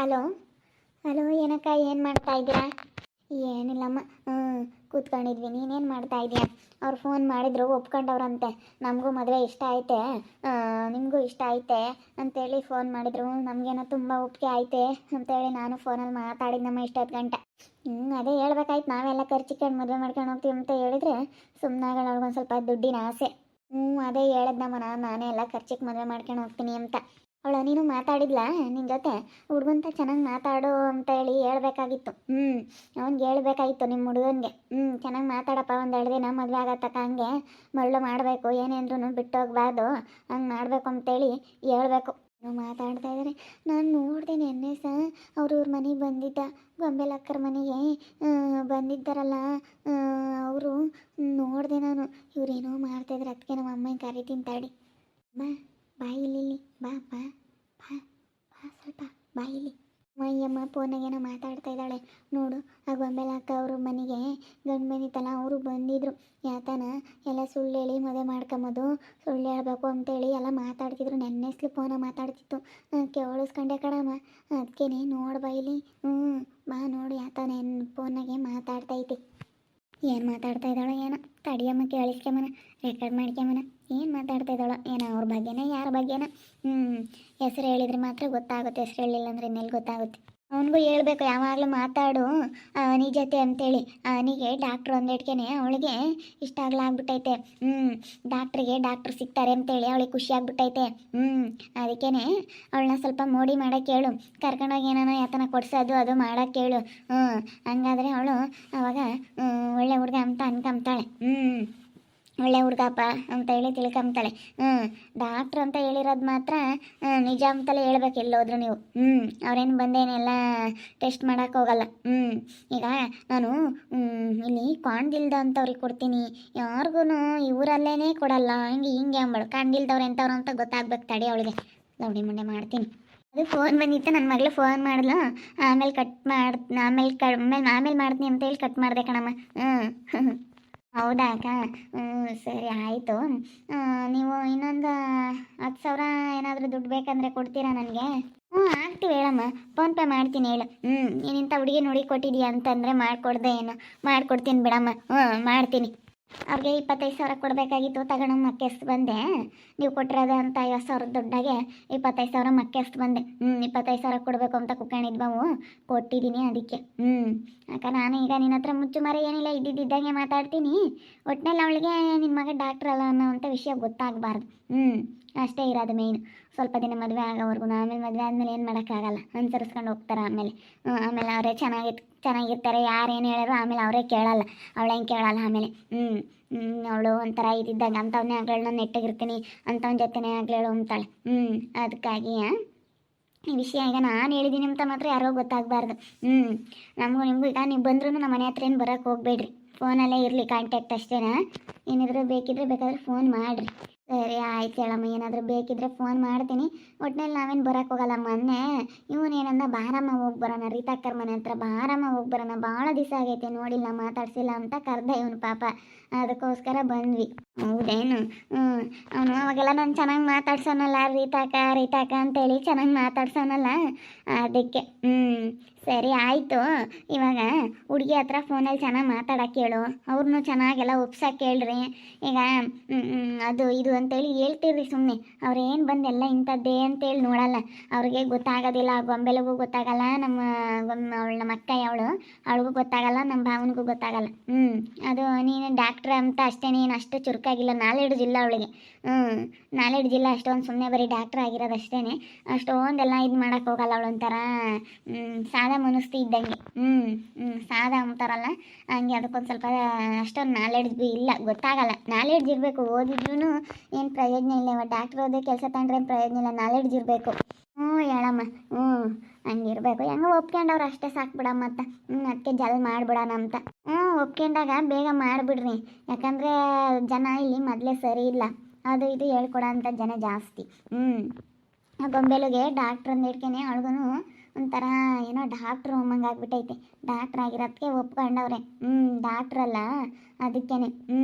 Hello? Hello, ಏನಕ್ಕ, ಏನು ಮಾಡ್ತಾ ಇದ್ದೀರಾ? ಏನಿಲ್ಲಮ್ಮ ಹ್ಞೂ ಕೂತ್ಕೊಂಡಿದ್ವಿ. ನೀನೇನು ಮಾಡ್ತಾ ಇದೀಯ? ಅವ್ರು ಫೋನ್ ಮಾಡಿದ್ರು, ಒಪ್ಕೊಂಡವ್ರಂತೆ. ನಮಗೂ ಮದುವೆ ಇಷ್ಟ ಐತೆ. ನಿಮಗೂ ಇಷ್ಟ ಐತೆ ಅಂತೇಳಿ ಫೋನ್ ಮಾಡಿದ್ರು. ನಮಗೇನೋ ತುಂಬ ಒಪ್ಪಿಗೆ ಐತೆ ಅಂತೇಳಿ ನಾನು ಫೋನಲ್ಲಿ ಮಾತಾಡಿದ್ನಮ್ಮ ಇಷ್ಟೊತ್ತು ಗಂಟೆ. ಹ್ಞೂ ಅದೇ ಹೇಳ್ಬೇಕಾಯ್ತು. ನಾವೆಲ್ಲ ಖರ್ಚಿಕೊಂಡು ಮದುವೆ ಮಾಡ್ಕೊಂಡು ಹೋಗ್ತೀವಿ ಅಂತ ಹೇಳಿದ್ರೆ ಸುಮ್ಮನಾಗಳ ಅವ್ರಿಗೊಂದು ಸ್ವಲ್ಪ ದುಡ್ಡಿನ ಆಸೆ. ಹ್ಞೂ ಅದೇ ಹೇಳಿದ್ನಮ್ಮ ನಾನು. ನಾನೇ ಎಲ್ಲ ಖರ್ಚಿಗೆ ಮದುವೆ ಮಾಡ್ಕೊಂಡು ಹೋಗ್ತೀನಿ ಅಂತ. ಅವಳು ನೀನು ಮಾತಾಡಿದ್ಲಾ ನಿನ್ನ ಜೊತೆ? ಹುಡುಗಂತ ಚೆನ್ನಾಗಿ ಮಾತಾಡು ಅಂತ ಹೇಳಿ ಹೇಳ್ಬೇಕಾಗಿತ್ತು. ಹ್ಞೂ ಅವ್ನಿಗೆ ಹೇಳ್ಬೇಕಾಗಿತ್ತು ನಿಮ್ಮ ಹುಡುಗನಿಗೆ. ಹ್ಞೂ ಚೆನ್ನಾಗಿ ಮಾತಾಡಪ್ಪ ಒಂದು ಎರಡು ದಿನ ಮದುವೆ ಆಗತ್ತಕ್ಕ ಹಂಗೆ. ಮರಳು ಮಾಡಬೇಕು ಏನೇಂದ್ರೂ ಬಿಟ್ಟು ಹೋಗ್ಬಾರ್ದು ಹಂಗೆ ಮಾಡಬೇಕು ಅಂತೇಳಿ ಹೇಳ್ಬೇಕು. ಏನೋ ಮಾತಾಡ್ತಾ ಇದ್ದಾರೆ ನಾನು ನೋಡಿದೆ ನೆನ್ನೆ ಸಹ ಅವ್ರ ಇವ್ರ ಮನೆಗೆ ಬಂದಿದ್ದ. ಗೊಂಬೆಲಕ್ಕರ ಮನೆಗೆ ಬಂದಿದ್ದಾರಲ್ಲ ಅವರು ನೋಡಿದೆ ನಾನು. ಇವ್ರೇನೋ ಮಾಡ್ತಾಯಿದ್ರು ಅದಕ್ಕೆ ನಮ್ಮ ಅಮ್ಮನ ಕರಿತೀನಿ ತಾಡಿ ಬಾ ಬಾ ಇಲ್ಲಿ ಬಾ ಬಾ ಬಾ ಬಾ ಸ್ವಲ್ಪ ಬಾಯಿಲಿ. ಮೈಯಮ್ಮ ಫೋನಾಗೇನೋ ಮಾತಾಡ್ತಾ ಇದ್ದಾಳೆ. ನೋಡು, ಆ ಗೊಂಬೆಲಕ್ಕ ಅವರು ಮನೆಗೆ ಗಂಡು ಬಂದಿತ್ತಲ್ಲ ಅವರು ಬಂದಿದ್ರು. ಯಾತನ, ಎಲ್ಲ ಸುಳ್ಳು ಹೇಳಿ ಮದುವೆ ಮಾಡ್ಕೊಂಬೋದು ಸುಳ್ಳು ಹೇಳ್ಬೇಕು ಅಂತೇಳಿ ಎಲ್ಲ ಮಾತಾಡ್ತಿದ್ರು. ನೆನ್ನೆಸ್ಲು ಫೋನ ಮಾತಾಡ್ತಿತ್ತು. ಕೇಳಿಸ್ಕೊಂಡೆ ಕಣಮ್ಮ. ಅದಕ್ಕೇನೆ ನೋಡು ಬಾಯಿಲಿ. ಹ್ಞೂ ಬಾ ನೋಡು ಯಾತನ ಫೋನಾಗೆ ಮಾತಾಡ್ತೈತಿ ಏನು ಮಾತಾಡ್ತಾ ಇದ್ದಾಳೋ ಏನೋ? ತಡಿಯಮ್ಮ ಕೇಳಿಸ್ಕೊಂಬನ ರೆಕಾರ್ಡ್ ಮಾಡ್ಕೊಂಬನ ಏನು ಮಾತಾಡ್ತಾ ಇದ್ದಾಳೋ ಏನೋ, ಅವ್ರ ಬಗ್ಗೆನೇ, ಯಾರ ಬಗ್ಗೆನ? ಹ್ಞೂ ಹೆಸರು ಹೇಳಿದ್ರೆ ಮಾತ್ರ ಗೊತ್ತಾಗುತ್ತೆ, ಹೆಸರು ಹೇಳಿಲ್ಲ ಅಂದರೆ ಇನ್ನೆಲ್ಲಿ ಗೊತ್ತಾಗುತ್ತೆ? ಅವನಿಗೂ ಹೇಳ್ಬೇಕು, ಯಾವಾಗಲೂ ಮಾತಾಡು. ನಿಜತೆ ಜೊತೆ ಅಂತೇಳಿ. ಅವನಿಗೆ ಡಾಕ್ಟ್ರು ಅಂದೇಟ್ಕೆನೆ ಅವಳಿಗೆ ಇಷ್ಟ ಆಗ್ಲಾಗ್ಬಿಟ್ಟೈತೆ ಹ್ಞೂ ಡಾಕ್ಟ್ರಿಗೆ ಡಾಕ್ಟ್ರು ಸಿಗ್ತಾರೆ ಅಂತೇಳಿ ಅವಳಿಗೆ ಖುಷಿ ಆಗ್ಬಿಟ್ಟೈತೆ. ಹ್ಞೂ ಅದಕ್ಕೇನೆ ಅವಳನ್ನ ಸ್ವಲ್ಪ ಮೋಡಿ ಮಾಡೋಕ್ಕೆ ಹೇಳು ಕರ್ಕೊಂಡೋಗಿ ಏನಾನ ಯಾತನ ಕೊಡ್ಸೋದು, ಅದು ಮಾಡೋಕ್ಕೆ ಹೇಳು ಹ್ಞೂ ಹಂಗಾದರೆ ಅವಳು ಅವಾಗ ಒಳ್ಳೆ ಹುಡುಗ ಅಂತ ಅನ್ಕೊಂತಾಳೆ ಹ್ಞೂ ಒಳ್ಳೆ ಹುಡುಗಪ್ಪ ಅಂತ ಹೇಳಿ ತಿಳ್ಕಂಬ್ತಾಳೆ. ಹ್ಞೂ ಡಾಕ್ಟ್ರು ಅಂತ ಹೇಳಿರೋದು ಮಾತ್ರ ನಿಜ ಅಂತಲೇ ಹೇಳ್ಬೇಕು ಎಲ್ಲೋದ್ರು ನೀವು. ಹ್ಞೂ ಅವ್ರೇನು ಬಂದೇನೆಲ್ಲ ಟೆಸ್ಟ್ ಮಾಡೋಕೆ ಹೋಗಲ್ಲ. ಹ್ಞೂ ಈಗ ನಾನು ಇಲ್ಲಿ ಕಾಣ್ದಿಲ್ದ ಅಂತವ್ರಿಗೆ ಕೊಡ್ತೀನಿ. ಯಾರಿಗೂ ಈ ಊರಲ್ಲೇ ಕೊಡಲ್ಲ. ಹಿಂಗೆ ಹಿಂಗೆ ಅಂಬಳು. ಕಾಣ್ದಿಲ್ದವ್ರು ಎಂಥವ್ರು ಅಂತ ಗೊತ್ತಾಗ್ಬೇಕು ತಡಿ ಅವಳಿಗೆ. ಲೌಡಿ ಮುಂಡೆ ಮಾಡ್ತೀನಿ. ಅದು ಫೋನ್ ಬಂದಿತ್ತು ನನ್ನ ಮಗಳು ಫೋನ್ ಮಾಡಿದ್ಲು. ಆಮೇಲೆ ಕಟ್ ಮಾಡ್, ಆಮೇಲೆ ಕ, ಆಮೇಲೆ ಆಮೇಲೆ ಮಾಡ್ತೀನಿ ಅಂತ ಹೇಳಿ ಕಟ್ ಮಾಡಿದೆ ಕಣಮ್ಮ. ಹ್ಞೂ ಹೌದಾ ಅಕ್ಕ? ಸರಿ ಆಯಿತು. ನೀವು ಇನ್ನೊಂದು ಹತ್ತು ಸಾವಿರ ಏನಾದರೂ ದುಡ್ಡು ಬೇಕಂದರೆ ಕೊಡ್ತೀರಾ ನನಗೆ? ಹ್ಞೂ ಆಗ್ತೀವಿ ಹೇಳಮ್ಮ. ಫೋನ್ಪೇ ಮಾಡ್ತೀನಿ ಹೇಳು. ಹ್ಞೂ ನೀನಿಂಥ ಹುಡುಗಿ ನೋಡಿ ಕೊಟ್ಟಿದ್ದೀಯ ಅಂತಂದರೆ ಮಾಡಿಕೊಡ್ದೆ ಏನು. ಮಾಡಿಕೊಡ್ತೀನಿ ಬಿಡಮ್ಮ. ಹ್ಞೂ ಮಾಡ್ತೀನಿ. ಅವ್ರಿಗೆ ಇಪ್ಪತ್ತೈದು ಸಾವಿರ ಕೊಡಬೇಕಾಗಿತ್ತು ತಗೊಂಡು ಮಕ್ಕೆಸ್ತು ಬಂದೆ. ನೀವು ಕೊಟ್ಟಿರೋದು ಅಂತ ಐವತ್ತು ಸಾವಿರ ದುಡ್ಡಾಗೆ ಇಪ್ಪತ್ತೈದು ಸಾವಿರ ಮಕ್ಕೆಸ್ತು ಬಂದೆ. ಹ್ಞೂ ಇಪ್ಪತ್ತೈದು ಸಾವಿರ ಕೊಡಬೇಕು ಅಂತ ಕುತ್ಕೊಂಡಿದ್ಬಾವು ಕೊಟ್ಟಿದ್ದೀನಿ ಅದಕ್ಕೆ. ಹ್ಞೂ ಅಕ್ಕ ನಾನು ಈಗ ನಿನ್ನ ಹತ್ರ ಮುಚ್ಚು ಮರ ಏನಿಲ್ಲ ಇದ್ದಿದ್ದಂಗೆ ಮಾತಾಡ್ತೀನಿ. ಒಟ್ಟಿನಲ್ಲಿ ಅವಳಿಗೆ ನಿನ್ನ ಮಗ ಡಾಕ್ಟ್ರ್ ಅಲ್ಲ ಅನ್ನೋವಂಥ ವಿಷಯ ಗೊತ್ತಾಗಬಾರ್ದು. ಹ್ಞೂ ಅಷ್ಟೇ ಇರೋದು ಮೇಯ್ನ್ ಸ್ವಲ್ಪ ದಿನ ಮದುವೆ ಆಗೋವರೆಗೂ, ಆಮೇಲೆ ಮದುವೆ ಆದಮೇಲೆ ಏನು ಮಾಡೋಕ್ಕಾಗಲ್ಲ. ಅನುಸರಿಸ್ಕೊಂಡು ಹೋಗ್ತಾರೆ ಆಮೇಲೆ. ಆಮೇಲೆ ಅವರೇ ಚೆನ್ನಾಗಿ ಚೆನ್ನಾಗಿರ್ತಾರೆ ಏನು ಹೇಳೋರು ಆಮೇಲೆ ಅವರೇ ಕೇಳಲ್ಲ. ಅವಳು ಹೆಂಗೆ ಕೇಳಲ್ಲ ಆಮೇಲೆ ಹ್ಞೂ ಅವಳು ಒಂಥರ ಇದ್ದಿದ್ದಾಗ ಅಂಥವನ್ನೇ ನಾನು ನೆಟ್ಟಗಿರ್ತೀನಿ, ಅಂಥವ್ನ ಜೊತೆನೇ ಆಗಲೇಳು ಅಂತಾಳೆ. ಹ್ಞೂ ಅದಕ್ಕಾಗಿ ಈ ವಿಷಯ ಈಗ ನಾನು ಹೇಳಿದ್ದೀನಿ ಅಂತ ಮಾತ್ರ ಯಾರೋ ಗೊತ್ತಾಗಬಾರ್ದು. ಹ್ಞೂ ನಮಗೂ ನಿಮಗೂ ಈಗ ನೀವು ಬಂದ್ರೂ ನಮ್ಮ ಮನೆ ಹತ್ರ ಏನು ಬರೋಕ್ಕೆ ಹೋಗಬೇಡ್ರಿ. ಫೋನಲ್ಲೇ ಇರಲಿ ಕಾಂಟ್ಯಾಕ್ಟ್ ಅಷ್ಟೇನಾ? ಏನಿದ್ರೂ ಬೇಕಿದ್ರೆ ಬೇಕಾದ್ರೆ ಫೋನ್ ಮಾಡಿರಿ. ಸರಿ, ಆಯ್ತು ಹೇಳಮ್ಮ. ಏನಾದರೂ ಬೇಕಿದ್ರೆ ಫೋನ್ ಮಾಡ್ತೀನಿ. ಒಟ್ನಲ್ಲಿ ನಾವೇನು ಬರೋಕ್ಕೆ ಹೋಗಲ್ಲ ಮೊನ್ನೆ ಇವನೇನಂದ ಬಾರಮ್ಮ, ಹೋಗಿ ಬರೋಣ. ರೀತಾಕ್ಕರ್ ಮನೆ ಹತ್ರ ಬಾರಮ್ಮ, ಹೋಗಿ ಬರೋಣ. ಭಾಳ ದಿವಸ ಆಗೈತೆ. ನೋಡಿಲ್ಲ ಮಾತಾಡ್ಸಿಲ್ಲ ಅಂತ ಕರ್ದ ಇವನು ಪಾಪ. ಅದಕ್ಕೋಸ್ಕರ ಬಂದ್ವಿ. ಹೌದೇನು? ಹ್ಞೂ ಅವನು ಅವಾಗೆಲ್ಲ ನಾನು ಚೆನ್ನಾಗಿ ಮಾತಾಡ್ಸೋನಲ್ಲ, ರೀತಾಕ ರೀತಾಕ ಅಂತೇಳಿ ಚೆನ್ನಾಗಿ ಮಾತಾಡ್ಸೋನಲ್ಲ. ಅದಕ್ಕೆ ಹ್ಞೂ ಸರಿ ಆಯಿತು. ಇವಾಗ ಹುಡುಗಿ ಹತ್ರ ಫೋನಲ್ಲಿ ಚೆನ್ನಾಗಿ ಮಾತಾಡಕ್ಕೆ ಹೇಳು. ಅವ್ರನ್ನೂ ಚೆನ್ನಾಗೆಲ್ಲ ಒಪ್ಸಕ್ಕೆ ಹೇಳ್ರಿ. ಈಗ ಅದು ಇದು ಅಂತೇಳಿ ಹೇಳ್ತೀರಿ ಸುಮ್ಮನೆ ಅವ್ರೇನು ಬಂದೆಲ್ಲ ಇಂಥದ್ದೇ ಅಂತೇಳಿ ನೋಡಲ್ಲ. ಅವ್ರಿಗೆ ಗೊತ್ತಾಗೋದಿಲ್ಲ ಗೊಂಬೆಲಗೂ ಗೊತ್ತಾಗಲ್ಲ ನಮ್ಮ ಗೊಂಬೆ ಅವಳು ನಮ್ಮ ಅಕ್ಕ ಅವಳು. ಅವಳಿಗೂ ಗೊತ್ತಾಗಲ್ಲ ನಮ್ಮ ಭಾವನಿಗೂ ಗೊತ್ತಾಗಲ್ಲ. ಹ್ಞೂ ಅದು ನೀನು ಡಾಕ್ಟ್ರ್ ಅಂತ ಅಷ್ಟೇ ನೀನು ಅಷ್ಟು ಚುರುಕಾಗಿಲ್ಲ. ನಾಲೆಡ್ಜ್ ಇಲ್ಲ ಅವಳಿಗೆ. ಹ್ಞೂ ನಾಲೆಡ್ಜ್ ಇಲ್ಲ ಅಷ್ಟೊಂದು ಸುಮ್ಮನೆ ಬರೀ ಡಾಕ್ಟ್ರ್ ಆಗಿರೋದು ಅಷ್ಟೇ ಅಷ್ಟೊಂದೆಲ್ಲ ಇದು ಮಾಡೋಕ್ಕೆ ಹೋಗಲ್ಲ ಅವಳು ಒಂಥರ ಹ್ಮ್, ಸಾದಾ ಮನಸ್ತಿ ಇದ್ದಂಗೆ. ಹ್ಞೂ ಹ್ಞೂ ಸಾದಾ ಅಂತಾರಲ್ಲ, ಹಂಗೆ ಅದಕ್ಕೊಂದು ಸ್ವಲ್ಪ ಅಷ್ಟೊಂದು ನಾಲೆಡ್ಜ್ ಬಿ ಇಲ್ಲ, ಗೊತ್ತಾಗಲ್ಲ. ನಾಲೆಡ್ಜ್ ಇರಬೇಕು ಓದಿದ್ರೂ ಏನು ಪ್ರಯೋಜನ ಇಲ್ಲ ಅವ ಡಾಕ್ಟ್ರ್ ಓದಿ ಕೆಲಸ ತಗೊಂಡ್ರೆ ಏನು ಪ್ರಯೋಜನ ಇಲ್ಲ ನಾಲೆಡ್ಜ್ ಇರಬೇಕು. ಹ್ಞೂ ಹೇಳಮ್ಮ, ಹ್ಞೂ ಹಂಗಿರ್ಬೇಕು ಹೆಂಗ ಒಪ್ಕೊಂಡವ್ರು ಅಷ್ಟೇ ಸಾಕು ಬಿಡಮ್ಮ ಅಂತ. ಹ್ಞೂ ಅದಕ್ಕೆ ಜಲ್ ಮಾಡಿಬಿಡೋಣ ಅಂತ. ಹ್ಞೂ, ಒಪ್ಕೊಂಡಾಗ ಬೇಗ ಮಾಡಿಬಿಡ್ರಿ. ಯಾಕಂದರೆ ಜನ ಇಲ್ಲಿ ಮೊದಲೇ ಸರಿ ಇಲ್ಲ. ಅದು ಇದು ಹೇಳ್ಕೊಡೋ ಅಂತ ಜನ ಜಾಸ್ತಿ. ಹ್ಞೂ ಆ ಗೊಂಬೆಲುಗೆ ಡಾಕ್ಟ್ರ್ ಅಂದು ಒಂಥರ ಏನೋ ಡಾಕ್ಟ್ರು ಅಮ್ಮಂಗೆ ಆಗ್ಬಿಟ್ಟೈತೆ. ಡಾಕ್ಟ್ರ್ ಆಗಿರೋದಕ್ಕೆ ಒಪ್ಕೊಂಡವ್ರೆ. ಹ್ಞೂ ಡಾಕ್ಟ್ರಲ್ಲ ಅದಕ್ಕೇ ಹ್ಞೂ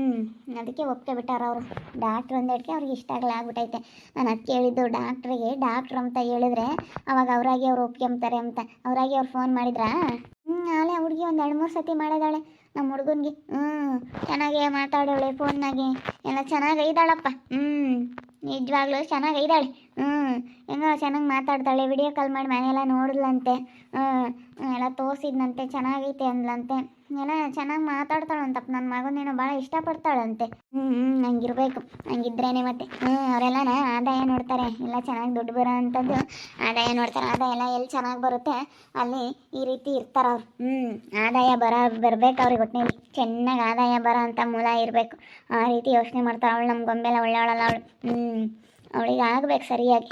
ಅದಕ್ಕೆ ಒಪ್ಕೆ ಬಿಟ್ಟಾರ ಅವರು. ಡಾಕ್ಟ್ರ್ ಅಂದೇಟ್ಗೆ ಅವ್ರಿಗೆ ಇಷ್ಟ ಆಗಲ್ಲ ಆಗ್ಬಿಟ್ಟೈತೆ. ನಾನು ಅದಕ್ಕೆ ಹೇಳಿದ್ದು ಡಾಕ್ಟ್ರಿಗೆ ಡಾಕ್ಟ್ರ್ ಅಂತ ಹೇಳಿದ್ರೆ ಅವಾಗ ಅವರಾಗಿ ಅವ್ರು ಒಪ್ಕೊಂತಾರೆ ಅಂತ. ಅವರಾಗಿ ಅವ್ರು ಫೋನ್ ಮಾಡಿದ್ರಾ? ಹ್ಞೂ ಆಲೆ ಹುಡುಗಿ ಒಂದು ಎರಡು ಮೂರು ಸತಿ ಮಾಡಿದಾಳೆ. ನಮ್ಮ ಹುಡುಗನಿಗೆ. ಹ್ಞೂ ಚೆನ್ನಾಗೇ ಮಾತಾಡೋಳೆ ಫೋನ್ನಾಗೆ ಎಲ್ಲ ಚೆನ್ನಾಗಿ ಐದಾಳಪ್ಪ. ಹ್ಞೂ ನಿಜವಾಗ್ಲೂ ಚೆನ್ನಾಗಿ ಐದಾಳೆ. ಹ್ಞೂ ಹೆಂಗೋ ಚೆನ್ನಾಗಿ ಮಾತಾಡ್ತಾಳೆ ವಿಡಿಯೋ ಕಾಲ್ ಮಾಡಿ ಮನೆಯೆಲ್ಲ ನೋಡಿದ್ಲಂತೆ. ಎಲ್ಲ ತೋರಿಸಿದ್ನಂತೆ, ಚೆನ್ನಾಗೈತೆ ಅಂದ್ಲಂತೆ. ಎಲ್ಲ ಚೆನ್ನಾಗಿ ಮಾತಾಡ್ತಾಳಂತಪ್ಪ ನನ್ನ ಮಗನೇನೋ ಭಾಳ ಇಷ್ಟಪಡ್ತಾಳಂತೆ. ಹ್ಞೂ ಹ್ಞೂ ಹಂಗಿರ್ಬೇಕು. ಹಂಗಿದ್ರೇನೆ ಮತ್ತೆ. ಹ್ಞೂ ಅವರೆಲ್ಲನ ಆದಾಯ ನೋಡ್ತಾರೆ. ಎಲ್ಲ ಚೆನ್ನಾಗಿ ದುಡ್ಡು ಬರೋ ಅಂಥದ್ದು ಆದಾಯ ನೋಡ್ತಾರೆ. ಆದಾಯ ಎಲ್ಲ ಎಲ್ಲಿ ಚೆನ್ನಾಗಿ ಬರುತ್ತೆ, ಅಲ್ಲಿ ಈ ರೀತಿ ಇರ್ತಾರೆ ಅವ್ರು. ಹ್ಞೂ ಆದಾಯ ಬರ, ಬರ್ಬೇಕು ಅವ್ರಿಗೆ ಒಟ್ಟಿನಲ್ಲಿ ಚೆನ್ನಾಗಿ ಆದಾಯ ಬರೋ ಅಂಥ ಮೂಲ ಇರಬೇಕು. ಆ ರೀತಿ ಯೋಚನೆ ಮಾಡ್ತಾರೆ ಅವಳು ನಮ್ಮ ಗೊಂಬೆಲ್ಲ ಒಳ್ಳೆಯವಳಲ್ಲ ಅವಳು. ಹ್ಞೂ ಅವಳಿಗೆ ಆಗ್ಬೇಕು ಸರಿಯಾಗಿ.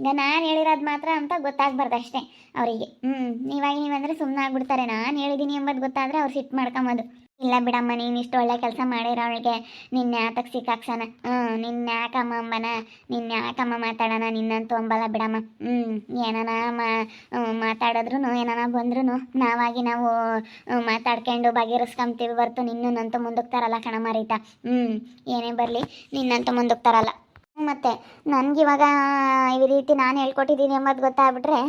ಈಗ ನಾನು ಹೇಳಿರೋದು ಮಾತ್ರ ಅಂತ ಗೊತ್ತಾಗ್ಬಾರ್ದು ಅಷ್ಟೇ ಅವರಿಗೆ. ಹ್ಞೂ ನೀವಾಗಿ ನೀವಂದ್ರೆ ಸುಮ್ಮನೆ ಆಗ್ಬಿಡ್ತಾರೆ ನಾನು ಹೇಳಿದ್ದೀನಿ ಎಂಬುದು ಗೊತ್ತಾದರೆ ಅವ್ರು ಸಿಟ್ಟು ಮಾಡ್ಕೊಂಬೋದು. ಇಲ್ಲ ಬಿಡಮ್ಮ, ನೀನು ಇಷ್ಟು ಒಳ್ಳೆ ಕೆಲಸ ಮಾಡಿರೋ ಅವಳಿಗೆ ನಿನ್ನ ಯಾತಕ್ಕೆ ಸಿಕ್ಕಾಕ್ಸಣ ಹ್ಞೂ ನಿನ್ನ ಯಾಕಮ್ಮ ಅಂಬನ? ನಿನ್ನ ಯಾಕಮ್ಮ ಮಾತಾಡೋಣ? ನಿನ್ನಂತೂ ಅಂಬಲ್ಲ ಬಿಡಮ್ಮ. ಹ್ಞೂ ಏನಾನ ಮಾ ಮಾತಾಡಿದ್ರು ಏನಾನ ಬಂದ್ರು ನಾವಾಗಿ ನಾವು ಮಾತಾಡ್ಕೊಂಡು ಬಗೆಹರಿಸ್ಕೊಂತೀವಿ ಬರ್ತು ನಿನ್ನಂತೂ ಮುಂದಕ್ಕೆ ತರಲ್ಲ ಕಣಮ್ಮ ರೈತ. ಹ್ಞೂ ಏನೇ ಬರಲಿ, ನಿನ್ನಂತೂ ಮುಂದಕ್ಕೆ ಮತ್ತೆ ನನಗಿವಾಗ ಈ ರೀತಿ ನಾನು ಹೇಳ್ಕೊಟ್ಟಿದ್ದೀನಿ ಎಂಬುದು ಗೊತ್ತಾಗ್ಬಿಟ್ರೆ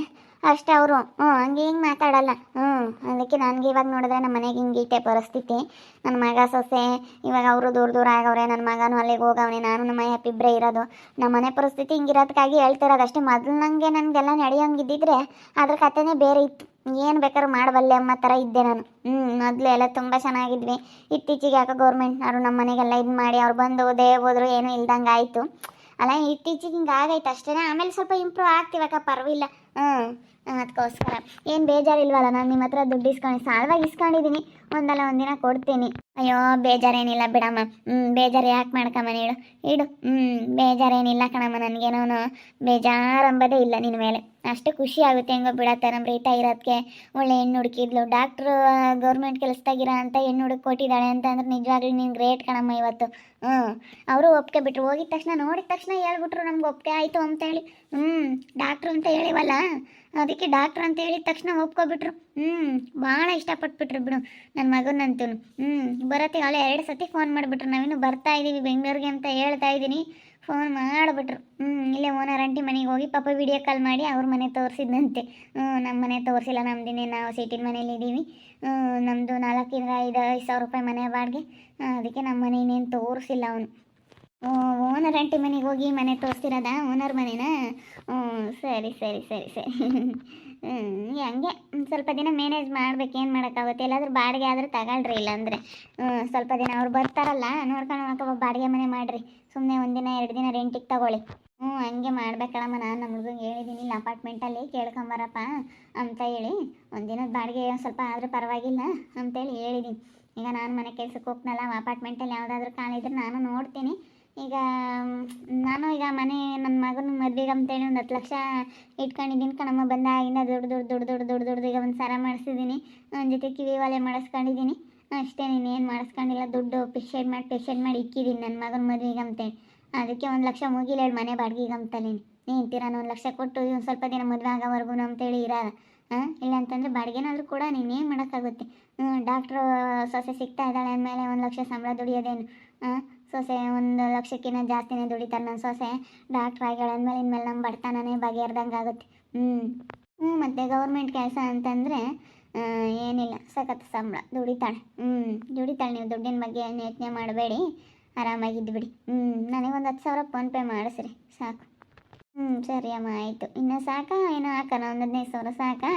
ಅಷ್ಟೇ ಅವರು. ಹ್ಞೂ ಹಂಗೆ ಹಿಂಗೆ ಮಾತಾಡಲ್ಲ. ಹ್ಞೂ ಅದಕ್ಕೆ ನನಗೆ ಇವಾಗ ನೋಡಿದ್ರೆ ನಮ್ಮ ಮನೆಗೆ ಹಿಂಗೆ ಇಟ್ಟೆ ಪರಿಸ್ಥಿತಿ. ನನ್ನ ಮಗ ಸೊಸೆ, ಇವಾಗ ಅವರು ದೂರ ದೂರ ಆಗವ್ರೆ ನನ್ನ ಮಗನೂ ಅಲ್ಲಿಗೆ ಹೋಗವ್ನೆ, ನಾನು ನಮ್ಮ ಇಬ್ಬರೇ ಇರೋದು. ನಮ್ಮ ಮನೆ ಪರಿಸ್ಥಿತಿ ಹಿಂಗಿರೋದಕ್ಕಾಗಿ ಹೇಳ್ತಿರೋದು ಅಷ್ಟೇ ಮೊದಲು ನನಗೆ ನನಗೆಲ್ಲ ನಡೆಯೋಂಗಿದ್ದಿದ್ರೆ ಅದ್ರ ಕಥೆನೇ ಬೇರೆ ಇತ್ತು. ಏನು ಬೇಕಾದ್ರೂ ಮಾಡಬಲ್ಲೆ ಅಮ್ಮ ಥರ ಇದ್ದೆ ನಾನು. ಹ್ಞೂ ಮೊದಲು ಎಲ್ಲ ತುಂಬ ಚೆನ್ನಾಗಿದ್ವಿ. ಇತ್ತೀಚೆಗೆ ಯಾಕೆ ಗೌರ್ಮೆಂಟ್ನವರು ನಮ್ಮ ಮನೆಗೆಲ್ಲ ಇದು ಮಾಡಿ, ಅವ್ರು ಬಂದು ಓದೇ ಹೋದ್ರು ಏನೂ ಇಲ್ದಂಗೆ ಆಯಿತು ಅಲ್ಲ, ಇತ್ತೀಚೆಗೆ ಹಿಂಗೆ ಆಗೈತೆ ಅಷ್ಟೇ ಆಮೇಲೆ ಸ್ವಲ್ಪ ಇಂಪ್ರೂವ್ ಆಗ್ತೀವಕ್ಕ ಪರವಾಗಿಲ್ಲ. ಹ್ಞೂ ಅದಕ್ಕೋಸ್ಕರ ಏನು ಬೇಜಾರಿಲ್ವಲ್ಲ, ನಾನು ನಿಮ್ಮ ಹತ್ರ ದುಡ್ಡು ಇಸ್ಕೊಂಡು, ಸಾಲವಾಗಿ ಇಸ್ಕೊಂಡಿದ್ದೀನಿ ಒಂದಲ್ಲ ಒಂದಿನ ಕೊಡ್ತೀನಿ. ಅಯ್ಯೋ, ಬೇಜಾರೇನಿಲ್ಲ ಬಿಡಮ್ಮ. ಹ್ಞೂ ಬೇಜಾರು ಯಾಕೆ ಮಾಡ್ಕಮ್ಮ ನೀಡು ಇಡು. ಹ್ಞೂ ಬೇಜಾರೇನಿಲ್ಲ ಕಣಮ್ಮ, ನನಗೇನೋ. ಬೇಜಾರಂಬದೇ ಇಲ್ಲ ನಿನ್ನ ಮೇಲೆ. ಅಷ್ಟು ಖುಷಿ ಆಗುತ್ತೆ ಹೆಂಗೋ ಬಿಡತ್ತೆ ನಮ್ಮ ರೈತ ಇರೋದಕ್ಕೆ ಒಳ್ಳೆ ಹೆಣ್ಣು ಹುಡುಕಿದ್ಲು. ಡಾಕ್ಟ್ರು ಗೌರ್ಮೆಂಟ್ ಕೆಲಸದಾಗಿರೋ ಅಂತ ಹೆಣ್ಣು ಹುಡುಕಿ ಕೊಟ್ಟಿದ್ದಾಳೆ ಅಂತಂದ್ರೆ ನಿಜವಾಗ್ಲೂ ನೀನು ಗ್ರೇಟ್ ಕಣಮ್ಮ ಇವತ್ತು. ಹ್ಞೂ ಅವರು ಒಪ್ಕೆ ಬಿಟ್ರು. ಹೋಗಿದ ತಕ್ಷಣ, ನೋಡಿದ ತಕ್ಷಣ ಹೇಳ್ಬಿಟ್ರು ನಮ್ಗೆ ಒಪ್ಕೆ ಆಯಿತು ಅಂತೇಳಿ ಹ್ಞೂ ಡಾಕ್ಟ್ರು ಅಂತ ಹೇಳಿವಲ್ಲ, ಅದಕ್ಕೆ ಡಾಕ್ಟ್ರ್ ಅಂತ ಹೇಳಿದ ತಕ್ಷಣ ಒಪ್ಕೊಬಿಟ್ರು. ಹ್ಞೂ ಭಾಳ ಇಷ್ಟಪಟ್ಬಿಟ್ರು ಬಿಡು. ನನ್ನ ಮಗನಂತೂ ಹ್ಞೂ ಬರತ್ತೆ, ಅವಳೆ ಎರಡು ಸತಿ ಫೋನ್ ಮಾಡಿಬಿಟ್ರು. ನಾವೇನು ಬರ್ತಾ ಇದ್ದೀವಿ ಬೆಂಗಳೂರಿಗೆ ಅಂತ ಹೇಳ್ತಾ ಇದ್ದೀನಿ ಫೋನ್ ಮಾಡಿಬಿಟ್ರು. ಹ್ಞೂ ಇಲ್ಲೇ ಓನರ್ ಆಂಟಿ ಮನೆಗೆ ಹೋಗಿ ಪಾಪ ವಿಡಿಯೋ ಕಾಲ್ ಮಾಡಿ ಅವ್ರ ಮನೆ ತೋರಿಸಿದ್ನಂತೆ. ಹ್ಞೂ ನಮ್ಮ ಮನೆ ತೋರಿಸಿಲ್ಲ ನಮ್ದಿನೇ ನಾವು ಸೀಟಿನ ಮನೇಲಿ ಇದ್ದೀವಿ ನಮ್ಮದು ನಾಲ್ಕರಿಂದ ಐದು ಐದು ಸಾವಿರ ರೂಪಾಯಿ ಮನೆ ಬಾಡಿಗೆ. ಅದಕ್ಕೆ ನಮ್ಮ ಮನೆ ಇನ್ನೇನು ತೋರಿಸಿಲ್ಲ ಅವನು. ಓನರ್ ಆಂಟಿ ಮನೆಗೆ ಹೋಗಿ ಮನೆ ತೋರಿಸ್ತಿರೋದಾ? ಓನರ್ ಮನೆನಾ? ಹ್ಞೂ ಸರಿ ಸರಿ ಸರಿ ಸರಿ. ಹಂಗೆ. ಒಂದ್ ಸ್ವಲ್ಪ ದಿನ ಮ್ಯಾನೇಜ್ ಮಾಡ್ಬೇಕು, ಏನು ಮಾಡೋಕ್ಕಾಗುತ್ತೆ ಎಲ್ಲಾದರೂ ಬಾಡಿಗೆ ಆದರೂ ತಗೊಳ್ರಿ, ಇಲ್ಲಾಂದರೆ. ಹ್ಞೂ ಸ್ವಲ್ಪ ದಿನ ಅವ್ರು ಬರ್ತಾರಲ್ಲ, ನೋಡ್ಕೊಂಡು ನೋಡ್ಕೊ ಬಾಡಿಗೆ ಮನೆ ಮಾಡಿರಿ. ಸುಮ್ಮನೆ ಒಂದಿನ ಎರಡು ದಿನ ರೆಂಟಿಗೆ ತಗೊಳ್ಳಿ. ಹ್ಞೂ ಹಂಗೆ ಮಾಡ್ಬೇಕಲ್ಲಮ್ಮ ನಾನು ನಮ್ಮ ಹುಡುಗಂಗೆ ಹೇಳಿದ್ದೀನಿ ಇಲ್ಲಿ ಅಪಾರ್ಟ್ಮೆಂಟಲ್ಲಿ ಕೇಳ್ಕೊಂಬರಪ್ಪ ಅಂತ ಹೇಳಿ. ಒಂದಿನದ ಬಾಡಿಗೆ ಸ್ವಲ್ಪ ಆದರೂ ಪರವಾಗಿಲ್ಲ ಅಂತೇಳಿ ಹೇಳಿದ್ದೀನಿ ಈಗ ನಾನು ಮನೆ ಕೆಲ್ಸಕ್ಕೆ ಹೋಗ್ನಲ್ಲ ಅಪಾರ್ಟ್ಮೆಂಟಲ್ಲಿ ಯಾವುದಾದ್ರೂ ಕಾಣಿದ್ರೆ ನಾನು ನೋಡ್ತೀನಿ. ಈಗ ನಾನು ಈಗ ಮನೆ ನನ್ನ ಮಗನ ಮದ್ವೆಗೆ ಅಂತೇಳಿ ಒಂದು ಹತ್ತು ಲಕ್ಷ ಇಟ್ಕೊಂಡಿದ್ದೀನಿ ಕಣಮ್ಮ. ಬಂದಾಗಿಂದ ದೊಡ್ಡ ದೊಡ್ಡ ದೊಡ್ಡ ದೊಡ್ಡ ದೊಡ್ಡ ದೊಡ್ಡ ಈಗ ಒಂದು ಸರ ಮಾಡಿಸಿದ್ದೀನಿ ನನ್ನ ಜೊತೆ ಕಿವಿ ಒಲೆ ಮಾಡಿಸ್ಕೊಂಡಿದ್ದೀನಿ ಅಷ್ಟೇ ನೀನೇನು ಮಾಡಿಸ್ಕೊಂಡಿಲ್ಲ, ದುಡ್ಡು ಪೇಶೆಂಟ್ ಮಾಡಿ ಪೇಶೆಂಟ್ ಮಾಡಿ ಇಕ್ಕಿದ್ದೀನಿ ನನ್ನ ಮಗನ ಮದುವೆಗೆ ಅಂತೇಳಿ ಅದಕ್ಕೆ ಒಂದು ಲಕ್ಷ ಮುಗಿಲ್ಲ ಹೇಳಿ ಮನೆ ಬಾಡಿಗೆಗೆ ಅಂತಲೀನಿ ನೀನು. ಒಂದು ಲಕ್ಷ ಕೊಟ್ಟು ಒಂದು ಸ್ವಲ್ಪ ದಿನ ಮದುವೆ ಆಗೋವರೆಗೂ ಅಂತೇಳಿ ಇರಲ್ಲ. ಹಾಂ, ಇಲ್ಲ ಅಂತಂದರೆ ಬಾಡಿಗೆನಾದರೂ ಕೂಡ ನೀನೇನು ಮಾಡೋಕ್ಕಾಗುತ್ತೆ? ಹ್ಞೂ ಡಾಕ್ಟ್ರು ಸೊಸೆ ಸಿಗ್ತಾ ಇದ್ದಾಳೆ ಅಂದಮೇಲೆ ಒಂದು ಲಕ್ಷ ಸಂಬಳ ದುಡಿಯೋದೇನು? ಹಾಂ ಸೊಸೆ ಒಂದು ಲಕ್ಷಕ್ಕಿಂತ ಜಾಸ್ತಿನೇ ದುಡಿತಾನೆ ನನ್ನ ಸೊಸೆ. ಡಾಕ್ಟ್ರ್ ಆಗ್ಯಾಳೆ ಇನ್ಮೇಲೆ ನಮ್ಮ ಬಡತನನೇ ಬಗೆಹರ್ದಂಗೆ ಆಗುತ್ತೆ. ಹ್ಞೂ ಹ್ಞೂ ಮತ್ತು ಗೌರ್ಮೆಂಟ್ ಕೆಲಸ ಅಂತಂದರೆ ಏನಿಲ್ಲ, ಸಖತ್ ಸಂಬಳ. ದುಡಿತಾಳೆ. ಹ್ಞೂ ದುಡಿತಾಳೆ. ನೀವು ದುಡ್ಡಿನ ಬಗ್ಗೆ ಏನು ಯೋಚನೆ ಮಾಡಬೇಡಿ. ಆರಾಮಾಗಿದ್ದು ಬಿಡಿ. ಹ್ಞೂ ನನಗೊಂದು ಹತ್ತು ಸಾವಿರ ಫೋನ್ಪೇ ಮಾಡಿಸ್ರಿ. ಸಾಕು. ಹ್ಞೂ ಸರಿ ಅಮ್ಮ, ಆಯಿತು. ಇನ್ನು ಸಾಕಾ? ಏನೋ ಹಾಕೋಣ, ಒಂದು ಹದಿನೈದು ಸಾವಿರ ಸಾಕಾ?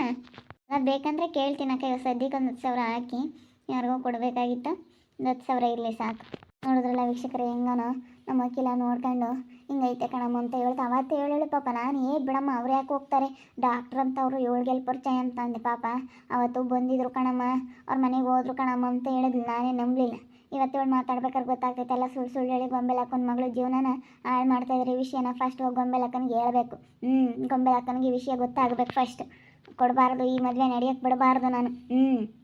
ಅಲ್ಲ, ಬೇಕಂದರೆ ಕೇಳ್ತೀನಿ ಅಕ್ಕ, ಇವಾಗ ಸದ್ಯಕ್ಕೆ ಒಂದು ಹತ್ತು ಸಾವಿರ ಹಾಕಿ. ಯಾರಿಗೋ ಕೊಡಬೇಕಾಗಿತ್ತು. ಒಂದು ಹತ್ತು ಸಾವಿರ ಇರಲಿ, ಸಾಕು. ನೋಡಿದ್ರಲ್ಲ ವೀಕ್ಷಕರೇ, ಹೆಂಗನೋ ನಮ್ಮ ವಕೀಲ ನೋಡ್ಕೊಂಡು ಹಿಂಗೈತೆ ಕಣಮ್ಮ ಅಂತ ಹೇಳ್ತಾ, ಅವತ್ತು ಹೇಳಿ ಪಾಪ, ನಾನು ಏ ಬಿಡಮ್ಮ, ಅವ್ರು ಯಾಕೆ ಹೋಗ್ತಾರೆ? ಡಾಕ್ಟ್ರ್ ಅಂತ ಅವರು ಏಳ್ಗೆಲ್ ಪರಿಚಯ ಅಂತ ಅಂದೆ ಪಾಪ. ಅವತ್ತು ಬಂದಿದ್ರು ಕಣಮ್ಮ, ಅವ್ರ ಮನೆಗೆ ಹೋದ್ರು ಕಣಮ್ಮ ಅಂತ ಹೇಳಿದ್ಲು ನಾನೇ ನಂಬಲಿಲ್ಲ. ಇವತ್ತು ಇವಳು ಮಾತಾಡ್ಬೇಕಾದ್ರೆ ಗೊತ್ತಾಗ್ತೈತೆಲ್ಲ ಸುಳ್ಳು ಸುಳ್ಳು ಹೇಳಿ ಗೊಂಬೆಲ್ ಹಾಕೊಂಡು ಮಗಳು ಜೀವನನ ಹಾಳು ಮಾಡ್ತಾ ಇದ್ರೆ ವಿಷಯನ ಫಸ್ಟ್ ಹೋಗಿ ಹಾಕನಿಗೆ ಹೇಳ್ಬೇಕು. ಹ್ಞೂ ಗೊಂಬೆಲ್ ಈ ವಿಷಯ ಗೊತ್ತಾಗಬೇಕು ಫಸ್ಟ್ ಕೊಡಬಾರ್ದು, ಈ ಮದುವೆ ನಡೆಯೋಕ್ಕೆ ಬಿಡಬಾರ್ದು ನಾನು. ಹ್ಞೂ